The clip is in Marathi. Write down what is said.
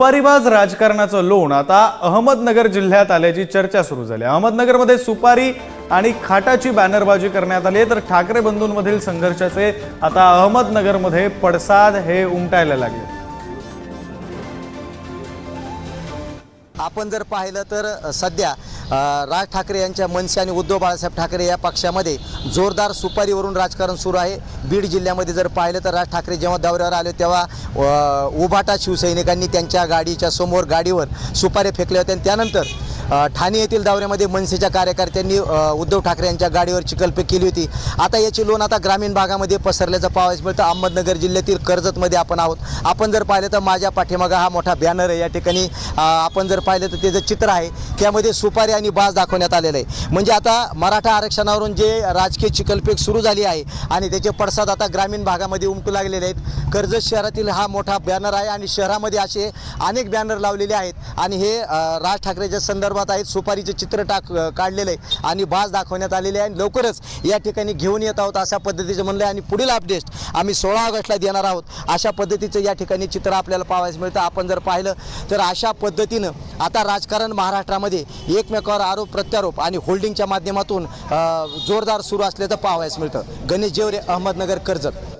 सुपारीबाज राजकारणाचं लोण. आता अहमदनगर जिल्ह्यात आल्याची चर्चा सुरू झाली. अहमदनगरमध्ये सुपारी आणि खाटाची बॅनरबाजी करण्यात आली तर ठाकरे बंधूंमधील संघर्षाचे आता अहमदनगरमध्ये पडसाद हे उमटायला लागले. आपण जर पाहिलं तर सध्या राज ठाकरे यांच्या मनसे आणि उद्धव बाळासाहेब ठाकरे या पक्षामध्ये जोरदार सुपारीवरून राजकारण सुरू आहे. बीड जिल्ह्यामध्ये जर पाहिलं तर राज ठाकरे जेव्हा दौऱ्यावर आले तेव्हा उभाटा शिवसैनिकांनी त्यांच्या गाडीच्या समोर गाडीवर सुपारे फेकल्या होत्या. आणि त्यानंतर ठाणे येथील दौऱ्यामध्ये मनसेच्या कार्यकर्त्यांनी उद्धव ठाकरे यांच्या गाडीवर चिकलपे केली होती. आता याची लोन आता ग्रामीण भागामध्ये पसरल्याचं पाहायचं मिळतं. अहमदनगर जिल्ह्यातील कर्जतमध्ये आपण आहोत. आपण जर पाहिलं तर माझ्या पाठीमागा हा मोठा बॅनर आहे. या ठिकाणी आपण जर पाहिलं तर त्याचं चित्र आहे त्यामध्ये सुपारी आणि बाज दाखवण्यात आलेलं आहे. म्हणजे आता मराठा आरक्षणावरून जे राजकीय चिकलपेक सुरू झाली आहे आणि त्याचे पडसाद आता ग्रामीण भागामध्ये उमटू लागलेले आहेत. कर्जत शहरातील हा मोठा बॅनर आहे आणि शहरामध्ये असे अनेक बॅनर लावलेले आहेत. आणि हे राज ठाकरेच्या संदर्भात आहेत. सुपारीचे चित्र टाक काढलेले काढलेलं आहे आणि बाज दाखवण्यात आलेले आहे. आणि लवकरच या ठिकाणी घेऊन येत आहोत अशा पद्धतीचं म्हणलं आहे. आणि पुढील अपडेट आम्ही सोळा ऑगस्टला देणार आहोत. अशा पद्धतीचं या ठिकाणी चित्र आपल्याला पाहायला मिळतं. आपण जर पाहिलं तर अशा पद्धतीनं आता राजकारण महाराष्ट्रामध्ये एकमेकावर आरोप प्रत्यारोप आणि होल्डिंगच्या माध्यमातून जोरदार सुरू असल्याचं पाहावयास मिळतं. गणेश जेवरे अहमदनगर कर्जत.